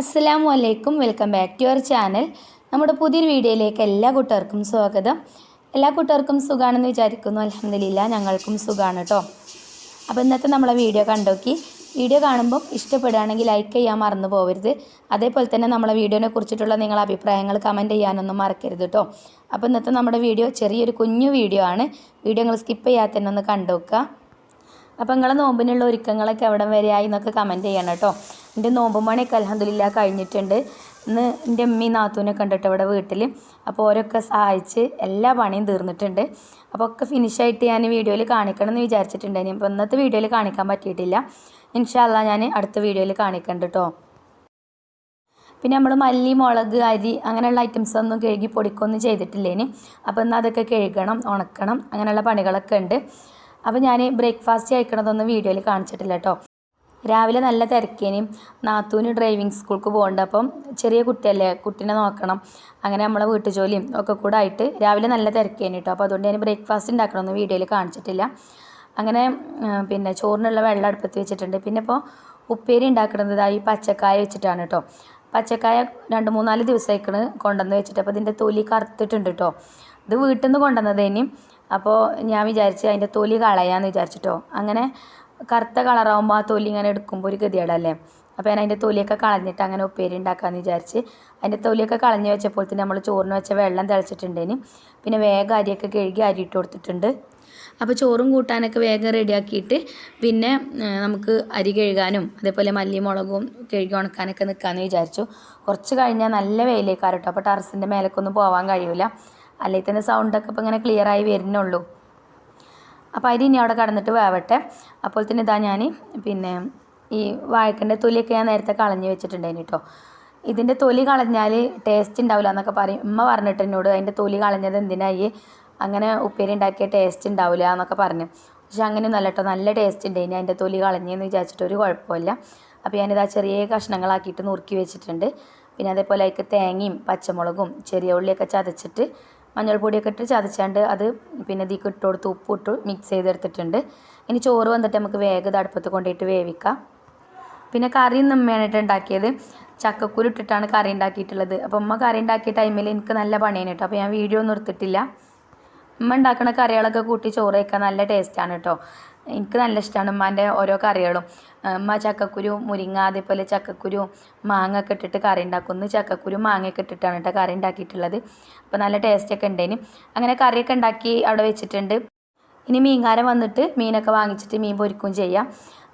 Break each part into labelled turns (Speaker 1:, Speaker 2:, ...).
Speaker 1: അസ്സലാമു വലൈക്കും welcome back to your channel. നമ്മുടെ പുതിയൊരു വീഡിയോയിലേക്ക് എല്ലാ കൂട്ടുകാർക്കും സ്വാഗതം. എല്ലാ കൂട്ടുകാർക്കും സുഖമാണെന്ന് വിചാരിക്കുന്നു. അലഹമില്ല ഞങ്ങൾക്കും സുഖമാണ് കേട്ടോ അപ്പോൾ ഇന്നത്തെ നമ്മളെ വീഡിയോ കണ്ടോക്കി. വീഡിയോ കാണുമ്പോൾ ഇഷ്ടപ്പെടുകയാണെങ്കിൽ ലൈക്ക് ചെയ്യാൻ മറന്നു പോകരുത് അതേപോലെ തന്നെ നമ്മളെ വീഡിയോനെ കുറിച്ചിട്ടുള്ള നിങ്ങളുടെ അഭിപ്രായങ്ങൾ കമന്റ് ചെയ്യാനൊന്നും മറക്കരുത് കേട്ടോ അപ്പോൾ ഇന്നത്തെ നമ്മുടെ വീഡിയോ ചെറിയൊരു കുഞ്ഞു വീഡിയോ ആണ്. വീഡിയോ നിങ്ങൾ സ്കിപ്പ് ചെയ്യാതെ തന്നെ ഒന്ന് കണ്ടുവെക്കുക അപ്പോൾ നിങ്ങളെ നോമ്പിനുള്ള ഒരുക്കങ്ങളൊക്കെ എവിടെ വരെയായി എന്നൊക്കെ കമന്റ് ചെയ്യണം കേട്ടോ. എന്റെ നോമ്പ് മണിയൊക്കെ അലഹദില്ല കഴിഞ്ഞിട്ടുണ്ട്. ഇന്ന് എന്റെ അമ്മയും നാത്തൂനൊക്കെ ഉണ്ട് കേട്ടോ ഇവിടെ വീട്ടിൽ അപ്പോൾ ഓരൊക്കെ സഹായിച്ച് എല്ലാ പണിയും തീർന്നിട്ടുണ്ട്. അപ്പോൾ ഒക്കെ ഫിനിഷായിട്ട് ഞാൻ വീഡിയോയിൽ കാണിക്കണം എന്ന് വിചാരിച്ചിട്ടുണ്ടായിരുന്നു. അപ്പോൾ ഇന്നത്തെ വീഡിയോയിൽ കാണിക്കാൻ പറ്റിയിട്ടില്ല. ഇൻഷാല്ല ഞാൻ അടുത്ത വീഡിയോയിൽ കാണിക്കണ്ട് കേട്ടോ. പിന്നെ നമ്മൾ മല്ലി മുളക് അരി അങ്ങനെയുള്ള ഐറ്റംസ് ഒന്നും കഴുകി പൊടിക്കൊന്നും ചെയ്തിട്ടില്ലേനി. അപ്പോൾ ഇന്ന് അതൊക്കെ കഴുകണം ഉണക്കണം അങ്ങനെയുള്ള പണികളൊക്കെ ഉണ്ട്. അപ്പോൾ ഞാൻ ബ്രേക്ക്ഫാസ്റ്റ് കഴിക്കണതൊന്നും വീഡിയോയിൽ കാണിച്ചിട്ടില്ല കേട്ടോ രാവിലെ നല്ല തിരക്കേനും. നാത്തൂന് ഡ്രൈവിംഗ് സ്കൂൾക്ക് പോകേണ്ട. അപ്പം ചെറിയ കുട്ടിയല്ലേ? കുട്ടീനെ നോക്കണം. അങ്ങനെ നമ്മളെ വീട്ടു ജോലിയും ഒക്കെ കൂടെ ആയിട്ട് രാവിലെ നല്ല തിരക്കേന് കേട്ടോ അപ്പോൾ അതുകൊണ്ട് ഞാൻ ബ്രേക്ക്ഫാസ്റ്റ് ഉണ്ടാക്കണമെന്ന് വീഡിയോയിൽ കാണിച്ചിട്ടില്ല. അങ്ങനെ പിന്നെ ചോറിനുള്ള വെള്ളം അടുപ്പത്ത് വെച്ചിട്ടുണ്ട്. പിന്നെ ഇപ്പോൾ ഉപ്പേരി ഉണ്ടാക്കുന്നത് ഈ പച്ചക്കായ വെച്ചിട്ടാണ് കേട്ടോ പച്ചക്കായ രണ്ട് മൂന്നാൽ ദിവസമായിക്കണ് കൊണ്ടുവന്ന് വെച്ചിട്ട്. അപ്പോൾ ഇതിന്റെ തൊലി കറുത്തിട്ടുണ്ട് കേട്ടോ ഇത് വീട്ടിൽ നിന്ന് കൊണ്ടുവന്നതേനി. അപ്പോൾ ഞാൻ വിചാരിച്ച് അതിന്റെ തൊലി കളയാന്ന് വിചാരിച്ചിട്ടോ. അങ്ങനെ കറുത്ത കളറാകുമ്പോൾ ആ തൊലി ഇങ്ങനെ എടുക്കുമ്പോൾ ഒരു ഗതികേടല്ലേ? അപ്പോൾ ഞാൻ അതിന്റെ തൊലിയൊക്കെ കളഞ്ഞിട്ട് അങ്ങനെ ഉപ്പേരി ഉണ്ടാക്കാമെന്ന് വിചാരിച്ച് അതിന്റെ തൊലിയൊക്കെ കളഞ്ഞ് വെച്ചപ്പോൾ തന്നെ നമ്മൾ ചോറിന് വെച്ച വെള്ളം തിളച്ചിട്ടുണ്ടേന്. പിന്നെ വേഗം അരിയൊക്കെ കഴുകി അരി ഇട്ട് കൊടുത്തിട്ടുണ്ട്. അപ്പോൾ ചോറും കൂട്ടാനൊക്കെ വേഗം റെഡിയാക്കിയിട്ട് പിന്നെ നമുക്ക് അരി കഴുകാനും അതേപോലെ മല്ലി മുളകും കഴുകി ഉണക്കാനൊക്കെ നിൽക്കാമെന്ന് വിചാരിച്ചു. കുറച്ച് കഴിഞ്ഞാൽ നല്ല വെയിലേക്കാറ് കേട്ടോ അപ്പോൾ ടെറസിന്റെ മേലേക്കൊന്നും പോകാൻ കഴിയില്ല അല്ലെങ്കിൽ തന്നെ സൗണ്ടൊക്കെ ഇപ്പോൾ ഇങ്ങനെ ക്ലിയർ ആയി വരുന്നുള്ളൂ. അപ്പോൾ അരി ഇനി അവിടെ കടന്നിട്ട് വേവട്ടെ. അപ്പോൾ തന്നെ ഇതാ ഞാൻ പിന്നെ ഈ വാഴക്കന്റെ തൊലിയൊക്കെ ഞാൻ നേരത്തെ കളഞ്ഞ് വെച്ചിട്ടുണ്ടായിന് കേട്ടോ ഇതിന്റെ തൊലി കളഞ്ഞാൽ ടേസ്റ്റ് ഉണ്ടാവില്ല എന്നൊക്കെ പറയും. ഉമ്മ പറഞ്ഞിട്ട് എന്നോട് അതിന്റെ തൊലി കളഞ്ഞത് എന്തിനായി? അങ്ങനെ ഉപ്പേരി ഉണ്ടാക്കിയ ടേസ്റ്റ് ഉണ്ടാവില്ല എന്നൊക്കെ പറഞ്ഞു. പക്ഷെ അങ്ങനെ നല്ല കേട്ടോ നല്ല ടേസ്റ്റ് ഉണ്ട് ഇനി അതിന്റെ തൊലി കളഞ്ഞെന്ന് വിചാരിച്ചിട്ട് ഒരു കുഴപ്പമില്ല. അപ്പോൾ ഞാനിതാ ചെറിയ കഷ്ണങ്ങളാക്കിയിട്ട് നുറുക്കി വെച്ചിട്ടുണ്ട്. പിന്നെ അതേപോലെ അതിൽ തേങ്ങയും പച്ചമുളകും ചെറിയ ഉള്ളിയൊക്കെ ചതച്ചിട്ട് മഞ്ഞൾപ്പൊടിയൊക്കെ ഇട്ട് ചതച്ചാണ്ട് അത് പിന്നെ ഇതിലേക്ക് ഇട്ട് കൊടുത്ത് ഉപ്പ് ഇട്ട് മിക്സ് ചെയ്തെടുത്തിട്ടുണ്ട്. ഇനി ചോറ് വന്നിട്ട് നമുക്ക് വേഗം അടുപ്പത്ത് കൊണ്ടുപോയിട്ട് വേവിക്കാം. പിന്നെ കറി നമ്മയായിട്ട് ഉണ്ടാക്കിയത്. ചക്കക്കുരു ഇട്ടിട്ടാണ് കറി ഉണ്ടാക്കിയിട്ടുള്ളത്. അപ്പോൾ ഉമ്മ കറി ഉണ്ടാക്കിയ ടൈമിൽ എനിക്ക് നല്ല പണിയാണ് കേട്ടോ. അപ്പോൾ ഞാൻ വീഡിയോ ഒന്നും എടുത്തിട്ടില്ല. ഉമ്മ ഉണ്ടാക്കുന്ന കറികളൊക്കെ കൂട്ടി ചോറ് വയ്ക്കാൻ നല്ല ടേസ്റ്റാണ് കേട്ടോ. എനിക്ക് നല്ല ഇഷ്ടമാണ് ഉമ്മാന്റെ ഓരോ കറികളും. ഉമ്മ ചക്കക്കുരു മുരിങ്ങ അതേപോലെ ചക്കക്കുരു മാങ്ങ ഒക്കെ ഇട്ടിട്ട് കറി ഉണ്ടാക്കും. ഒന്ന് ചക്കക്കുരു മാങ്ങയൊക്കെ ഇട്ടിട്ടാണ് കേട്ടോ കറി ഉണ്ടാക്കിയിട്ടുള്ളത്. അപ്പോൾ നല്ല ടേസ്റ്റൊക്കെ ഉണ്ടേന്. അങ്ങനെ കറിയൊക്കെ ഉണ്ടാക്കി അവിടെ വെച്ചിട്ടുണ്ട്. ഇനി മീൻകാരൻ വന്നിട്ട് മീനൊക്കെ വാങ്ങിച്ചിട്ട് മീൻ പൊരിക്കുകയും ചെയ്യാം.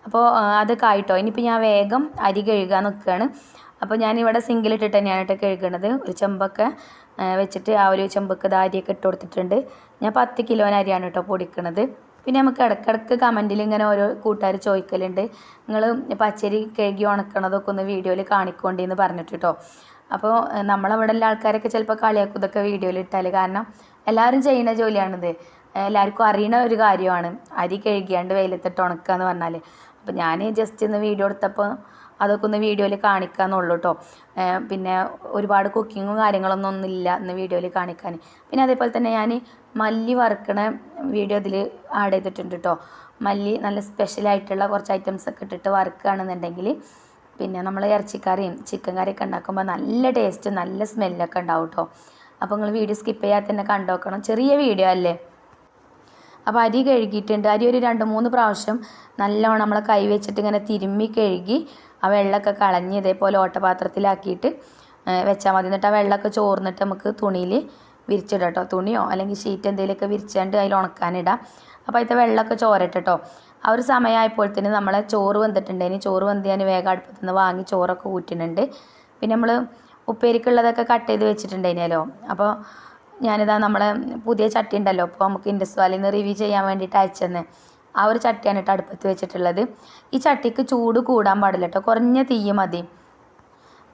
Speaker 1: അപ്പോൾ അത് കായിട്ടോ ഇനിയിപ്പോൾ ഞാൻ വേഗം അരി കഴുകാൻ നിൽക്കുകയാണ് അപ്പോൾ ഞാനിവിടെ സിങ്കിലിട്ടിട്ട് തന്നെയാണ് കേട്ടോ കഴുകണത്. ഒരു ചെമ്പൊക്കെ വെച്ചിട്ട് ആ ഒരു ചെമ്പൊക്കെ ഇത് അരിയൊക്കെ ഇട്ട് കൊടുത്തിട്ടുണ്ട്. ഞാൻ പത്ത് കിലോന് അരിയാണ് കേട്ടോ പൊടിക്കണത്. പിന്നെ നമുക്ക് ഇടക്കിടക്ക് കമന്റിൽ ഇങ്ങനെ ഓരോ കൂട്ടുകാർ ചോദിക്കലുണ്ട്. നിങ്ങൾ പച്ചരി കഴുകി ഉണക്കണതൊക്കെ ഒന്ന് വീഡിയോയിൽ കാണിക്കൊണ്ടേന്ന് പറഞ്ഞിട്ട് കേട്ടോ അപ്പോൾ നമ്മളവിടെ ഉള്ള ആൾക്കാരൊക്കെ ചിലപ്പോൾ കളിയാക്കും ഇതൊക്കെ വീഡിയോയിൽ ഇട്ടാൽ കാരണം എല്ലാവരും ചെയ്യുന്ന ജോലിയാണിത്. എല്ലാവർക്കും അറിയണ ഒരു കാര്യമാണ്. അരി കഴുകിയാണ്ട് വെയിലത്തിട്ട് ഉണക്കുക എന്ന് പറഞ്ഞാൽ അപ്പോൾ ഞാൻ ജസ്റ്റ് ഇന്ന് വീഡിയോ എടുത്തപ്പോൾ അതൊക്കെ ഒന്ന് വീഡിയോയിൽ കാണിക്കാന്നുള്ളൂ കേട്ടോ പിന്നെ ഒരുപാട് കുക്കിങ്ങും കാര്യങ്ങളൊന്നും ഒന്നുമില്ല ഇന്ന് വീഡിയോയിൽ കാണിക്കാൻ. പിന്നെ അതേപോലെ തന്നെ ഞാൻ മല്ലി വറുക്കണ വീഡിയോ ഇതിൽ ആഡ് ചെയ്തിട്ടുണ്ട് കേട്ടോ മല്ലി നല്ല സ്പെഷ്യലായിട്ടുള്ള കുറച്ച് ഐറ്റംസ് ഒക്കെ ഇട്ടിട്ട് വറുക്കുകയാണെന്നുണ്ടെങ്കിൽ പിന്നെ നമ്മൾ ഇറച്ചിക്കറിയും ചിക്കൻ കറിയൊക്കെ ഉണ്ടാക്കുമ്പോൾ നല്ല ടേസ്റ്റ് നല്ല സ്മെല്ലൊക്കെ ഉണ്ടാവും കേട്ടോ അപ്പോൾ നിങ്ങൾ വീഡിയോ സ്കിപ്പ് ചെയ്യാതെ തന്നെ കണ്ടോക്കണം ചെറിയ വീഡിയോ അല്ലേ? അപ്പോൾ അരി കഴുകിയിട്ടുണ്ട്. അരി ഒരു രണ്ട് മൂന്ന് പ്രാവശ്യം നല്ലോണം നമ്മൾ കൈ വെച്ചിട്ട് ഇങ്ങനെ തിരുമ്മി കഴുകി ആ വെള്ളമൊക്കെ കളഞ്ഞ് ഇതേപോലെ ഓട്ടപാത്രത്തിലാക്കിയിട്ട് വെച്ചാൽ മതി. എന്നിട്ട് ആ വെള്ളമൊക്കെ ചോർന്നിട്ട് നമുക്ക് തുണിയിൽ വിരിച്ചിടാം കേട്ടോ തുണിയോ അല്ലെങ്കിൽ ഷീറ്റ് എന്തെങ്കിലുമൊക്കെ വിരിച്ചാണ്ട് അതിൽ ഉണക്കാനിടാം. അപ്പോൾ അതിലത്തെ വെള്ളമൊക്കെ ചോരട്ടെ കേട്ടോ ആ ഒരു സമയമായപ്പോഴത്തേന് നമ്മൾ ചോറ് വന്നിട്ടുണ്ട് ഇനി ചോറ് വന്ന് ഞാൻ വേഗം അടുപ്പത്ത് നിന്ന് വാങ്ങി ചോറൊക്കെ ഊറ്റുന്നുണ്ട്. പിന്നെ നമ്മൾ ഉപ്പേരിക്കുള്ളതൊക്കെ കട്ട് ചെയ്ത് വെച്ചിട്ടുണ്ടായിരുന്നല്ലോ അപ്പോൾ ഞാനിതാ നമ്മളെ പുതിയ ചട്ടി ഉണ്ടല്ലോ. അപ്പോൾ നമുക്ക് ഇൻഡസ് വാലിൽ നിന്ന് റിവ്യൂ ചെയ്യാൻ വേണ്ടിയിട്ട് അയച്ചെന്ന്. ആ ഒരു ചട്ടിയാണ് കേട്ടോ അടുപ്പത്ത് വെച്ചിട്ടുള്ളത്. ഈ ചട്ടിക്ക് ചൂട് കൂടാൻ പാടില്ല കേട്ടോ കുറഞ്ഞ തീ മതി.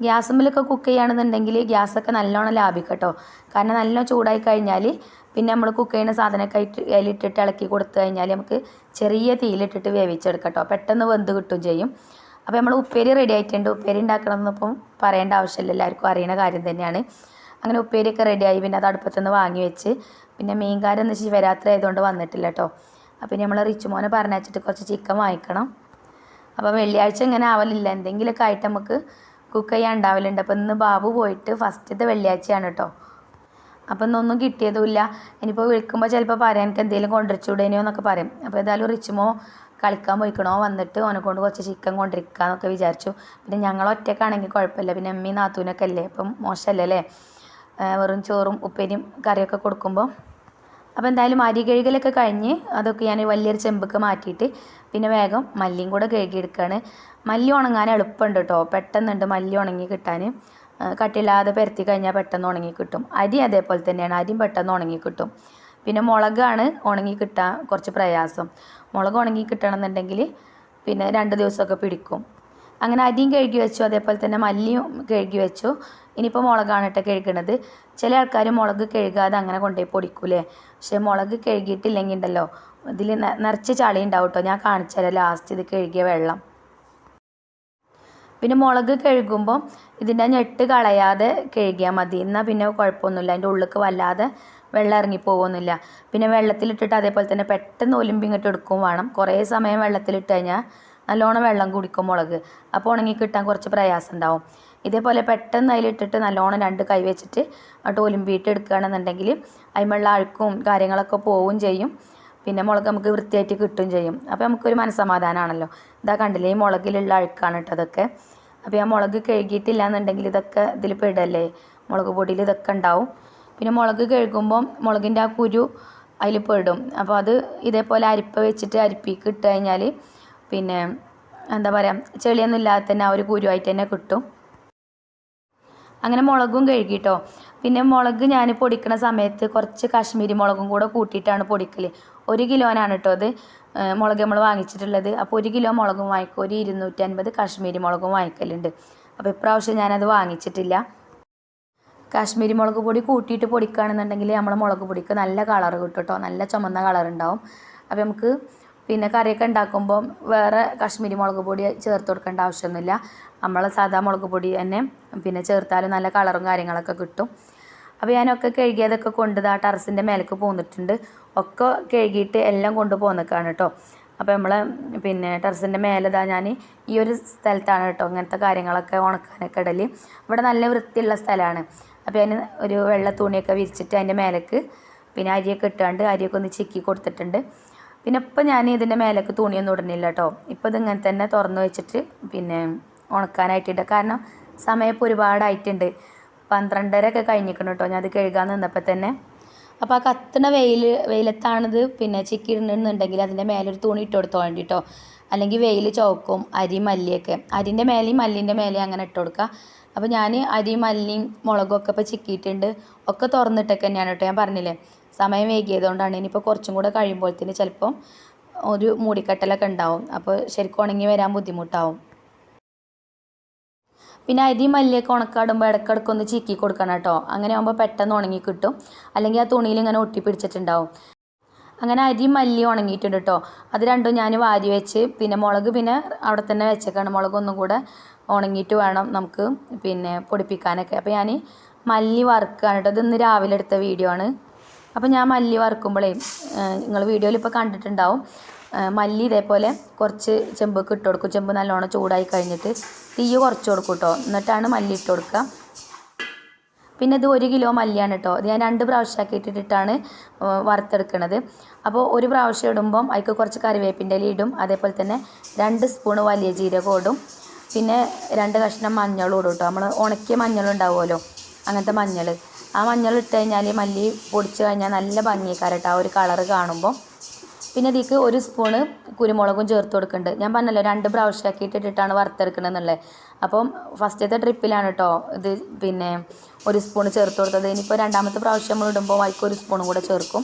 Speaker 1: ഗ്യാസുമ്മിലൊക്കെ കുക്ക് ചെയ്യുകയാണെന്നുണ്ടെങ്കിൽ ഗ്യാസൊക്കെ നല്ലോണം ലാഭിക്കട്ടോ. കേട്ടോ കാരണം നല്ലോണം ചൂടായി കഴിഞ്ഞാൽ പിന്നെ നമ്മൾ കുക്ക് ചെയ്യുന്ന സാധനമൊക്കെ ആയിട്ട് അതിലിട്ടിട്ട് ഇളക്കി കൊടുത്തു കഴിഞ്ഞാൽ നമുക്ക് ചെറിയ തീയിലിട്ടിട്ട് വേവിച്ചെടുക്കാം കേട്ടോ പെട്ടെന്ന് വെന്ത് കിട്ടും ചെയ്യും. അപ്പോൾ നമ്മൾ ഉപ്പേരി റെഡി ആയിട്ടുണ്ട്. ഉപ്പേരി ഉണ്ടാക്കണമെന്നൊപ്പം പറയേണ്ട ആവശ്യമില്ല. എല്ലാവർക്കും അറിയുന്ന കാര്യം തന്നെയാണ്. അങ്ങനെ ഉപ്പേരിയൊക്കെ റെഡിയായി പിന്നെ അത് അടുപ്പത്തുനിന്ന് വാങ്ങി വെച്ച് പിന്നെ മീൻകാരൻ എന്ന് വെച്ചാൽ ശിവരാത്രി ആയതുകൊണ്ട് വന്നിട്ടില്ല കേട്ടോ. അപ്പോൾ നമ്മൾ റിച്ച് മോനെ പറഞ്ഞയച്ചിട്ട് കുറച്ച് ചിക്കൻ വാങ്ങിക്കണം. അപ്പോൾ വെള്ളിയാഴ്ച ഇങ്ങനെ ആവലില്ല. എന്തെങ്കിലുമൊക്കെ ആയിട്ട് നമുക്ക് കുക്ക് ചെയ്യാൻ ഉണ്ടാവലുണ്ട്. അപ്പോൾ ഇന്ന് ബാബു പോയിട്ട് ഫസ്റ്റത്തെ വെള്ളിയാഴ്ചയാണ് കേട്ടോ അപ്പം ഇന്നൊന്നും കിട്ടിയതുമില്ല. ഇനിയിപ്പോൾ വിളിക്കുമ്പോൾ ചിലപ്പോൾ പറയാൻ എനിക്ക് എന്തെങ്കിലും കൊണ്ടുവച്ചൂടേനോ എന്നൊക്കെ പറയും. അപ്പോൾ ഏതായാലും റിച്ചുമോ കളിക്കാൻ പോയിക്കണോ വന്നിട്ട് ഓനെ കൊണ്ട് കുറച്ച് ചിക്കൻ കൊണ്ടിരിക്കുക എന്നൊക്കെ വിചാരിച്ചു. പിന്നെ ഞങ്ങൾ ഒറ്റക്കാണെങ്കിൽ കുഴപ്പമില്ല. പിന്നെ അമ്മയും നാത്തൂനൊക്കെ അല്ലേ? അപ്പം മോശമല്ലേ അല്ലേ? വെറും ചോറും ഉപ്പേരിയും കറിയൊക്കെ കൊടുക്കുമ്പോൾ അപ്പോൾ എന്തായാലും അരി കഴുകലൊക്കെ കഴിഞ്ഞ് അതൊക്കെ ഞാൻ വലിയൊരു ചെമ്പൊക്കെ മാറ്റിയിട്ട് പിന്നെ വേഗം മല്ലിയും കൂടെ കഴുകിയെടുക്കുകയാണ് മല്ലി ഉണങ്ങാൻ എളുപ്പമുണ്ട് കേട്ടോ. പെട്ടെന്നുണ്ട് മല്ലി ഉണങ്ങി കിട്ടാൻ. കട്ടില്ലാതെ പരത്തി കഴിഞ്ഞാൽ പെട്ടെന്ന് ഉണങ്ങി കിട്ടും. അരി അതേപോലെ തന്നെയാണ്. അരിയും പെട്ടെന്ന് ഉണങ്ങി കിട്ടും. പിന്നെ മുളകാണ് ഉണങ്ങി കിട്ടാൻ കുറച്ച് പ്രയാസം. മുളക് ഉണങ്ങി കിട്ടണമെന്നുണ്ടെങ്കിൽ പിന്നെ രണ്ട് ദിവസമൊക്കെ പിടിക്കും. അങ്ങനെ അരിയും കഴുകി വെച്ചു. അതേപോലെ തന്നെ മല്ലിയും കഴുകി വെച്ചു. ഇനിയിപ്പോൾ മുളകാണ് കേട്ടോ കഴുകണത്. ചില ആൾക്കാർ മുളക് കഴുകാതെ അങ്ങനെ കൊണ്ടുപോയി പൊടിക്കൂലേ? പക്ഷേ മുളക് കഴുകിയിട്ടില്ലെങ്കിൽ ഉണ്ടല്ലോ ഇതിൽ നിറച്ച് ചളി ഉണ്ടാവും കേട്ടോ. ഞാൻ കാണിച്ചു ലാസ്റ്റ് ഇത് കഴുകിയ വെള്ളം. പിന്നെ മുളക് കഴുകുമ്പോൾ ഇതിന്റെ ഞെട്ട് കളയാതെ കഴുകിയാൽ മതി. എന്നാൽ പിന്നെ കുഴപ്പമൊന്നുമില്ല. അതിന്റെ ഉള്ളിലേക്ക് വല്ലാതെ വെള്ളം ഇറങ്ങി പോകുന്നില്ല. പിന്നെ വെള്ളത്തിലിട്ടിട്ട് അതേപോലെ തന്നെ പെട്ടെന്ന് ഒലിമ്പി ഇങ്ങോട്ട് എടുക്കും വേണം. കുറേ സമയം വെള്ളത്തിലിട്ട് കഴിഞ്ഞാൽ നല്ലോണം വെള്ളം കുടിക്കും മുളക്. അപ്പോൾ ഉണങ്ങി കിട്ടാൻ കുറച്ച് പ്രയാസം ഉണ്ടാവും. ഇതേപോലെ പെട്ടെന്ന് അതിലിട്ടിട്ട് നല്ലോണം രണ്ട് കൈ വെച്ചിട്ട് അങ്ങോട്ട് ഒലിമ്പിയിട്ട് എടുക്കുകയാണെന്നുണ്ടെങ്കിൽ അതിമുള്ള അഴുക്കും കാര്യങ്ങളൊക്കെ പോവുകയും ചെയ്യും. പിന്നെ മുളക് നമുക്ക് വൃത്തിയായിട്ട് കിട്ടുകയും ചെയ്യും. അപ്പോൾ നമുക്കൊരു മനസ്സമാധാനമാണല്ലോ ഇതാ കണ്ടില്ലേ ഈ മുളകിലുള്ള അഴുക്കാണ് കേട്ടോ അതൊക്കെ. അപ്പോൾ ആ മുളക് കഴുകിയിട്ടില്ല എന്നുണ്ടെങ്കിൽ ഇതൊക്കെ ഇതിൽ പെടല്ലേ മുളക് പൊടിയിൽ ഇതൊക്കെ ഉണ്ടാവും. പിന്നെ മുളക് കഴുകുമ്പം മുളകിന്റെ ആ കുരു അതിൽ പെടും അപ്പോൾ അത് ഇതേപോലെ അരിപ്പ വെച്ചിട്ട് അരിപ്പിക്ക് ഇട്ട് കഴിഞ്ഞാൽ പിന്നെ എന്താ പറയുക ചെളിയൊന്നും ഇല്ലാതെ തന്നെ ആ ഒരു കുരുവായിട്ട് തന്നെ കിട്ടും. അങ്ങനെ മുളകും കഴുകിട്ടോ. പിന്നെ മുളക് ഞാൻ പൊടിക്കണ സമയത്ത് കുറച്ച് കാശ്മീരി മുളകും കൂടെ കൂട്ടിയിട്ടാണ് പൊടിക്കൽ ഒരു കിലോനാണ് കേട്ടോ അത്. മുളക് നമ്മൾ വാങ്ങിച്ചിട്ടുള്ളത്. അപ്പോൾ ഒരു കിലോ മുളകും വാങ്ങിക്കും. ഒരു ഇരുന്നൂറ്റൻപത് കാശ്മീരി മുളകും വാങ്ങിക്കലുണ്ട്. അപ്പോൾ ഇപ്രാവശ്യം ഞാനത് വാങ്ങിച്ചിട്ടില്ല. കാശ്മീരി മുളക് പൊടി കൂട്ടിയിട്ട് പൊടിക്കുകയാണെന്നുണ്ടെങ്കിൽ നമ്മളെ മുളക് പൊടിക്ക് നല്ല കളർ കിട്ടും കേട്ടോ നല്ല ചുമന്ന കളർ ഉണ്ടാവും അപ്പോൾ നമുക്ക് പിന്നെ കറിയൊക്കെ ഉണ്ടാക്കുമ്പം വേറെ കാശ്മീരി മുളക് പൊടി ചേർത്ത് കൊടുക്കേണ്ട ആവശ്യമൊന്നുമില്ല. നമ്മൾ സാധാ മുളക് പൊടി തന്നെ പിന്നെ ചേർത്താൽ നല്ല കളറും കാര്യങ്ങളൊക്കെ കിട്ടും. അപ്പോൾ ഞാനൊക്കെ കഴുകിയതൊക്കെ കൊണ്ട് ആ ടെറസിന്റെ മേലേക്ക് പോന്നിട്ടുണ്ട്. ഒക്കെ കഴുകിയിട്ട് എല്ലാം കൊണ്ട് പോന്നിക്കാണ് കേട്ടോ അപ്പോൾ നമ്മൾ പിന്നെ ടെറസിന്റെ മേലെ ഇതാ ഞാൻ ഈ ഒരു സ്ഥലത്താണ് കേട്ടോ ഇങ്ങനത്തെ കാര്യങ്ങളൊക്കെ ഉണക്കാനൊക്കെ ഇടൽ ഇവിടെ നല്ല വൃത്തിയുള്ള സ്ഥലമാണ്. അപ്പോൾ ഞാൻ ഒരു വെള്ള തുണിയൊക്കെ വിരിച്ചിട്ട് അതിന്റെ മേലേക്ക് പിന്നെ അരിയൊക്കെ ഇട്ടാണ്ട് അരിയൊക്കെ ഒന്ന് ചിക്കി കൊടുത്തിട്ടുണ്ട്. പിന്നെ ഇപ്പം ഞാൻ ഇതിന്റെ മേലേക്ക് തുണിയൊന്നും ഇടുന്നില്ല കേട്ടോ. ഇപ്പോൾ ഇതിങ്ങനെ തന്നെ തുറന്ന് വെച്ചിട്ട് പിന്നെ ഉണക്കാനായിട്ടിട്ട് കാരണം സമയം ഇപ്പോൾ ഒരുപാടായിട്ടുണ്ട്. പന്ത്രണ്ടര ഒക്കെ കഴിഞ്ഞിരിക്കണം കേട്ടോ. ഞാൻ അത് കഴുകാൻ നിന്നപ്പോൾ തന്നെ. അപ്പോൾ ആ കത്തുന്ന വെയിൽ വെയിലത്താണിത് പിന്നെ ചിക്കി ഇടുന്നുണ്ടെങ്കിൽ അതിന്റെ മേലൊരു തുണി ഇട്ട് കൊടുത്തോ വേണ്ടിട്ടോ അല്ലെങ്കിൽ വെയിൽ ചോക്കും അരി മല്ലിയൊക്കെ. അരിന്റെ മേലെയും മല്ലിന്റെ മേലെയും അങ്ങനെ ഇട്ട് കൊടുക്കുക. അപ്പോൾ ഞാൻ അരി മല്ലിയും മുളകും ഒക്കെ ഇപ്പോൾ ചിക്കിയിട്ടുണ്ട്. ഒക്കെ തുറന്നിട്ടൊക്കെ തന്നെയാണ് കേട്ടോ ഞാൻ പറഞ്ഞില്ലേ. സമയം വൈകിയതുകൊണ്ടാണ്. ഇനിയിപ്പോൾ കുറച്ചും കൂടെ കഴിയുമ്പോഴത്തേന് ചിലപ്പം ഒരു മൂടിക്കെട്ടലൊക്കെ ഉണ്ടാവും. അപ്പോൾ ശരിക്കും ഉണങ്ങി വരാൻ ബുദ്ധിമുട്ടാവും. പിന്നെ അരി മല്ലിയൊക്കെ ഉണക്കാടുമ്പോൾ ഇടയ്ക്കിടയ്ക്ക് ഒന്ന് ചീക്കി കൊടുക്കണം കേട്ടോ. അങ്ങനെ ആകുമ്പോൾ പെട്ടെന്ന് ഉണങ്ങി കിട്ടും. അല്ലെങ്കിൽ ആ തുണിയിൽ ഇങ്ങനെ ഒട്ടി പിടിച്ചിട്ടുണ്ടാവും. അങ്ങനെ അരി മല്ലി ഉണങ്ങിയിട്ടുണ്ട് കേട്ടോ. അത് രണ്ടും ഞാൻ വാരി വെച്ച് പിന്നെ മുളക് പിന്നെ അവിടെ തന്നെ വെച്ചേക്കാണ്. മുളക് ഒന്നും കൂടെ ഉണങ്ങിയിട്ട് വേണം നമുക്ക് പിന്നെ പൊടിപ്പിക്കാനൊക്കെ. അപ്പോൾ ഞാൻ മല്ലി വറുക്കുകയാണ് കേട്ടോ. ഇത് ഇന്ന് രാവിലെ എടുത്ത വീഡിയോ ആണ്. അപ്പോൾ ഞാൻ മല്ലി വറുക്കുമ്പോഴേ നിങ്ങൾ വീഡിയോയിൽ ഇപ്പോൾ കണ്ടിട്ടുണ്ടാവും. മല്ലി ഇതേപോലെ കുറച്ച് ചെമ്പൊക്കെ ഇട്ട് കൊടുക്കും. ചെമ്പ് നല്ലോണം ചൂടായി കഴിഞ്ഞിട്ട് തീ കുറച്ച് കൊടുക്കും കേട്ടോ എന്നിട്ടാണ് മല്ലി ഇട്ട് കൊടുക്കുക പിന്നെ ഇത് ഒരു കിലോ മല്ലിയാണ് കേട്ടോ ഇത് ഞാൻ രണ്ട് പ്രാവശ്യമാക്കി ഇട്ടിട്ടാണ് വറുത്തെടുക്കണത്. അപ്പോൾ ഒരു പ്രാവശ്യം ഇടുമ്പം അതിക്ക് കുറച്ച് കറിവേപ്പിന്റെ ഇല ഇടും. അതേപോലെ തന്നെ രണ്ട് സ്പൂണ് വലിയ ജീരകം ഇടും. പിന്നെ രണ്ട് കഷ്ണം മഞ്ഞളും ഇടും കേട്ടോ നമ്മൾ ഉണക്കിയ മഞ്ഞളുണ്ടാവുമല്ലോ. അങ്ങനത്തെ മഞ്ഞൾ. ആ മഞ്ഞൾ ഇട്ട് കഴിഞ്ഞാൽ മല്ലി പൊടിച്ച് കഴിഞ്ഞാൽ നല്ല ഭംഗിക്കാരം കേട്ടോ ആ ഒരു കളർ കാണുമ്പോൾ പിന്നെ ഇതിക്ക് ഒരു സ്പൂണ് കുരുമുളകും ചേർത്ത് കൊടുക്കുന്നുണ്ട്. ഞാൻ പറഞ്ഞല്ലോ രണ്ട് പ്രാവശ്യമാക്കി ഇട്ടിട്ടാണ് വറുത്തെടുക്കണമെന്നുള്ളത് അപ്പം ഫസ്റ്റത്തെ ട്രിപ്പിലാണ് കേട്ടോ ഇത് പിന്നെ ഒരു സ്പൂൺ ചേർത്ത് കൊടുത്തത്. ഇനിയിപ്പോൾ രണ്ടാമത്തെ പ്രാവശ്യം നമ്മൾ ഇടുമ്പോൾ അതിക്ക് ഒരു സ്പൂണും കൂടെ ചേർക്കും.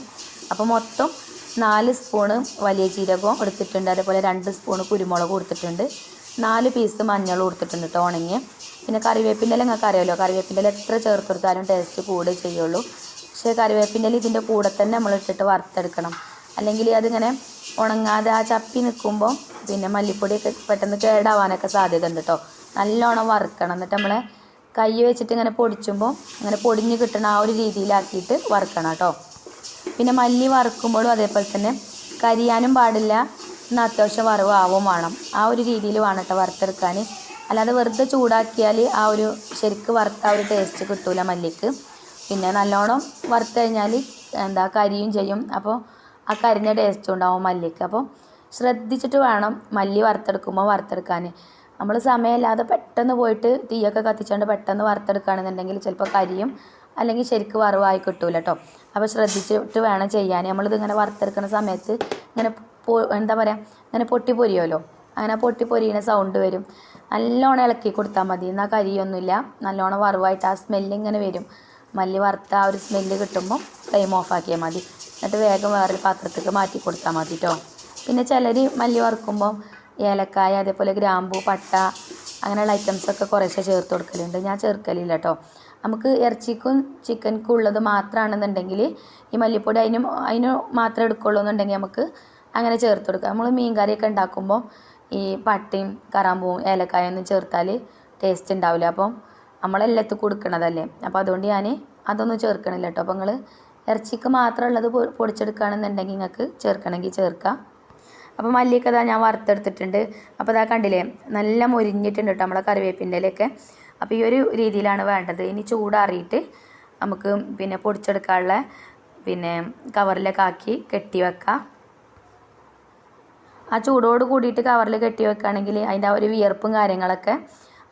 Speaker 1: അപ്പോൾ മൊത്തം നാല് സ്പൂണ് വലിയ ജീരകവും എടുത്തിട്ടുണ്ട്. അതേപോലെ രണ്ട് സ്പൂണ് കുരുമുളകും കൊടുത്തിട്ടുണ്ട്. നാല് പീസ് മഞ്ഞളും കൊടുത്തിട്ടുണ്ട് കേട്ടോ ഉണങ്ങി പിന്നെ കറിവേപ്പിന്റെ നിങ്ങൾക്ക് അറിയാമല്ലോ കറിവേപ്പിന്റെ എത്ര ചേർത്ത് കൊടുത്താലും ടേസ്റ്റ് കൂടുകയേ ചെയ്യുള്ളൂ. പക്ഷേ കറിവേപ്പിന്റെ ഇതിന്റെ കൂടെ തന്നെ നമ്മൾ ഇട്ടിട്ട് വറുത്തെടുക്കണം. അല്ലെങ്കിൽ അതിങ്ങനെ ഉണങ്ങാതെ ആ ചപ്പി നിൽക്കുമ്പോൾ പിന്നെ മല്ലിപ്പൊടിയൊക്കെ പെട്ടെന്ന് കേടാവാനൊക്കെ സാധ്യത ഉണ്ട് കേട്ടോ നല്ലോണം വറുക്കണം. എന്നിട്ട് നമ്മളെ കൈ വെച്ചിട്ട് ഇങ്ങനെ പൊടിച്ചുമ്പോൾ ഇങ്ങനെ പൊടിഞ്ഞ് കിട്ടണ ആ ഒരു രീതിയിലാക്കിയിട്ട് വറുക്കണം കേട്ടോ പിന്നെ മല്ലി വറുക്കുമ്പോഴും അതേപോലെ തന്നെ കരിയാനും പാടില്ല. എന്നാൽ അത്യാവശ്യം വറവ് ആവും വേണം. ആ ഒരു രീതിയിൽ വേണം കേട്ടോ വറുത്തെടുക്കാൻ. അല്ലാതെ വെറുതെ ചൂടാക്കിയാൽ ആ ഒരു ശരിക്ക് വറുത്ത ആ ഒരു ടേസ്റ്റ് കിട്ടൂല മല്ലിക്ക്. പിന്നെ നല്ലോണം വറുത്ത് കഴിഞ്ഞാൽ എന്താ കരിയും ചെയ്യും. അപ്പോൾ ആ കരിഞ്ഞ ടേസ്റ്റും ഉണ്ടാവും മല്ലിക്ക്. അപ്പോൾ ശ്രദ്ധിച്ചിട്ട് വേണം മല്ലി വറുത്തെടുക്കുമ്പോൾ വറുത്തെടുക്കാൻ നമ്മൾ സമയമില്ലാതെ പെട്ടെന്ന് പോയിട്ട് തീയൊക്കെ കത്തിച്ചുകൊണ്ട് പെട്ടെന്ന് വറുത്തെടുക്കുകയാണെന്നുണ്ടെങ്കിൽ ചിലപ്പോൾ കരിയും അല്ലെങ്കിൽ ശരിക്ക് വറവായി കിട്ടൂല കേട്ടോ അപ്പോൾ ശ്രദ്ധിച്ചിട്ട് വേണം ചെയ്യാൻ നമ്മളിത് ഇങ്ങനെ വറുത്തെടുക്കുന്ന സമയത്ത് ഇങ്ങനെ എന്താ പറയുക ഇങ്ങനെ പൊട്ടി പൊരിയുമല്ലോ അങ്ങനെ പൊട്ടി പൊരിയുന്ന സൗണ്ട് വരും. നല്ലോണം ഇളക്കി കൊടുത്താൽ മതി. എന്നാൽ കരിയൊന്നുമില്ല. നല്ലോണം വറവായിട്ട് ആ സ്മെല്ല് ഇങ്ങനെ വരും. മല്ലി വറുത്ത ആ ഒരു സ്മെല്ല് കിട്ടുമ്പോൾ ഫ്ലെയിം ഓഫ് ആക്കിയാൽ മതി. എന്നിട്ട് വേഗം വേറൊരു പാത്രത്തേക്ക് മാറ്റി കൊടുത്താൽ മതി കേട്ടോ പിന്നെ ചിലർ മല്ലി വറുക്കുമ്പോൾ ഏലക്കായ അതേപോലെ ഗ്രാമ്പു പട്ട അങ്ങനെയുള്ള ഐറ്റംസൊക്കെ കുറേശ്ശെ ചേർത്ത് കൊടുക്കലുണ്ട്. ഞാൻ ചേർക്കലില്ല കേട്ടോ നമുക്ക് ഇറച്ചിക്കും ചിക്കൻക്കും ഉള്ളത് മാത്രമാണെന്നുണ്ടെങ്കിൽ ഈ മല്ലിപ്പൊടി അതിന് അതിന് മാത്രമേ എടുക്കുള്ളൂ എന്നുണ്ടെങ്കിൽ നമുക്ക് അങ്ങനെ ചേർത്ത് കൊടുക്കാം. നമ്മൾ മീൻ കറിയൊക്കെ ഉണ്ടാക്കുമ്പോൾ ഈ പട്ടയും കറാമ്പൂവും ഏലക്കായൊന്നും ചേർത്താൽ ടേസ്റ്റ് ഉണ്ടാവില്ല. അപ്പം നമ്മളെല്ലാത്തും കൊടുക്കണതല്ലേ? അപ്പോൾ അതുകൊണ്ട് ഞാൻ അതൊന്നും ചേർക്കണില്ല കേട്ടോ അപ്പോൾ നിങ്ങൾ ഇറച്ചിക്ക് മാത്രമുള്ളത് പൊടിച്ചെടുക്കുകയാണെന്നുണ്ടെങ്കിൽ നിങ്ങൾക്ക് ചേർക്കണമെങ്കിൽ ചേർക്കാം. അപ്പോൾ മല്ലിയൊക്കെ ഇതാ ഞാൻ വറുത്തെടുത്തിട്ടുണ്ട്. അപ്പോൾ ഇതാ കണ്ടില്ലേ? നല്ല മുരിഞ്ഞിട്ടുണ്ട് കേട്ടോ നമ്മളെ കറിവേപ്പിന്റെ ഇലയൊക്കെ. അപ്പോൾ ഈ ഒരു രീതിയിലാണ് വേണ്ടത്. ഇനി ചൂടാറിയിട്ട് നമുക്ക് പിന്നെ പൊടിച്ചെടുക്കാനുള്ള പിന്നെ കവറിലൊക്കെ ആക്കി കെട്ടി വെക്കാം. ആ ചൂടോട് കൂടിയിട്ട് കവറിൽ കെട്ടി വെക്കുകയാണെങ്കിൽ അതിന്റെ ഒരു വിയർപ്പും കാര്യങ്ങളൊക്കെ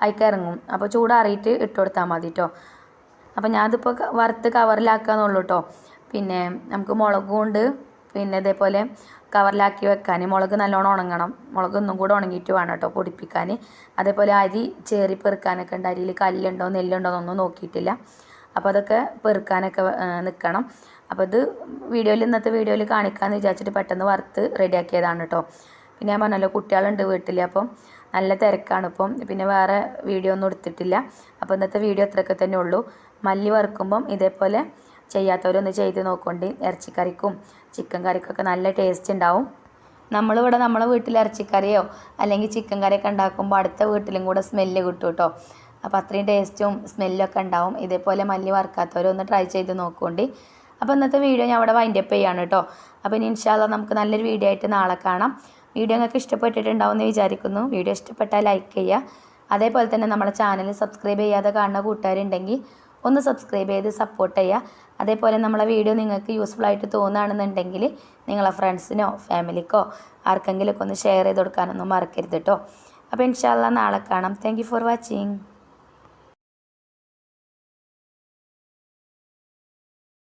Speaker 1: അതിക്ക് ഇറങ്ങും അപ്പോൾ ചൂടാറിയിട്ട് ഇട്ട് കൊടുത്താൽ മതി കേട്ടോ അപ്പോൾ ഞാനിതിപ്പോൾ വറുത്ത് കവറിലാക്കാന്നുള്ളൂ കേട്ടോ പിന്നെ നമുക്ക് മുളക് കൊണ്ട് പിന്നെ ഇതേപോലെ കവറിലാക്കി വെക്കാൻ മുളക് നല്ലോണം ഉണങ്ങണം. മുളക് ഒന്നും കൂടെ ഉണങ്ങിയിട്ട് വേണം കേട്ടോ പൊടിപ്പിക്കാൻ അതേപോലെ അരി ചേറി പെറുക്കാനൊക്കെ ഉണ്ട് അരിയിൽ കല്ലുണ്ടോ നെല്ലുണ്ടോ എന്നൊന്നും നോക്കിയിട്ടില്ല. അപ്പോൾ അതൊക്കെ പെറുക്കാനൊക്കെ നിൽക്കണം അപ്പോൾ ഇത് വീഡിയോയിൽ ഇന്നത്തെ വീഡിയോയിൽ കാണിക്കാമെന്ന് വിചാരിച്ചിട്ട് പെട്ടെന്ന് വറുത്ത് റെഡിയാക്കിയതാണ് കേട്ടോ പിന്നെ ഞാൻ പറഞ്ഞല്ലോ കുട്ടികളുണ്ട് വീട്ടിൽ അപ്പം നല്ല തിരക്കാണ് ഇപ്പം. പിന്നെ വേറെ വീഡിയോ ഒന്നും എടുത്തിട്ടില്ല. അപ്പോൾ ഇന്നത്തെ വീഡിയോ അത്രയൊക്കെ തന്നെ ഉള്ളൂ. മല്ലി വറുക്കുമ്പം ഇതേപോലെ ചെയ്യാത്തവരൊന്ന് ചെയ്ത് നോക്കൊണ്ട്. ഇറച്ചിക്കറിക്കും ചിക്കൻ കറിക്കൊക്കെ നല്ല ടേസ്റ്റ് ഉണ്ടാവും നമ്മളിവിടെ നമ്മളെ വീട്ടിൽ ഇറച്ചിക്കറിയോ അല്ലെങ്കിൽ ചിക്കൻ കറിയൊക്കെ ഉണ്ടാക്കുമ്പോൾ അടുത്ത വീട്ടിലും കൂടെ സ്മെല്ല് കിട്ടും കേട്ടോ അപ്പോൾ അത്രയും ടേസ്റ്റും സ്മെല്ലൊക്കെ ഉണ്ടാവും ഇതേപോലെ മല്ലി വറുക്കാത്തവരൊന്ന് ട്രൈ ചെയ്ത് നോക്കുകൊണ്ട് അപ്പോൾ ഇന്നത്തെ വീഡിയോ ഞാൻ അവിടെ വൈൻഡപ്പ് ചെയ്യാണ് കേട്ടോ അപ്പോൾ ഇനി ഇൻഷാല്ല നമുക്ക് നല്ലൊരു വീഡിയോ ആയിട്ട് നാളെ കാണാം. വീഡിയോ നിങ്ങൾക്ക് ഇഷ്ടപ്പെട്ടിട്ടുണ്ടാവും എന്ന് വിചാരിക്കുന്നു. വീഡിയോ ഇഷ്ടപ്പെട്ടാൽ ലൈക്ക് ചെയ്യുക. അതേപോലെ തന്നെ നമ്മുടെ ചാനൽ സബ്സ്ക്രൈബ് ചെയ്യാതെ കാണുന്ന കൂട്ടുകാരുണ്ടെങ്കിൽ ഒന്ന് സബ്സ്ക്രൈബ് ചെയ്ത് സപ്പോർട്ട് ചെയ്യുക. അതേപോലെ നമ്മളെ വീഡിയോ നിങ്ങൾക്ക് യൂസ്ഫുൾ ആയിട്ട് തോന്നുകയാണെന്നുണ്ടെങ്കിൽ നിങ്ങളെ ഫ്രണ്ട്സിനോ ഫാമിലിക്കോ ആർക്കെങ്കിലുമൊക്കെ ഒന്ന് ഷെയർ ചെയ്ത് കൊടുക്കാനൊന്നും മറക്കരുത് കേട്ടോ അപ്പോൾ ഇൻഷാല്ല നാളെ കാണാം. Thank for watching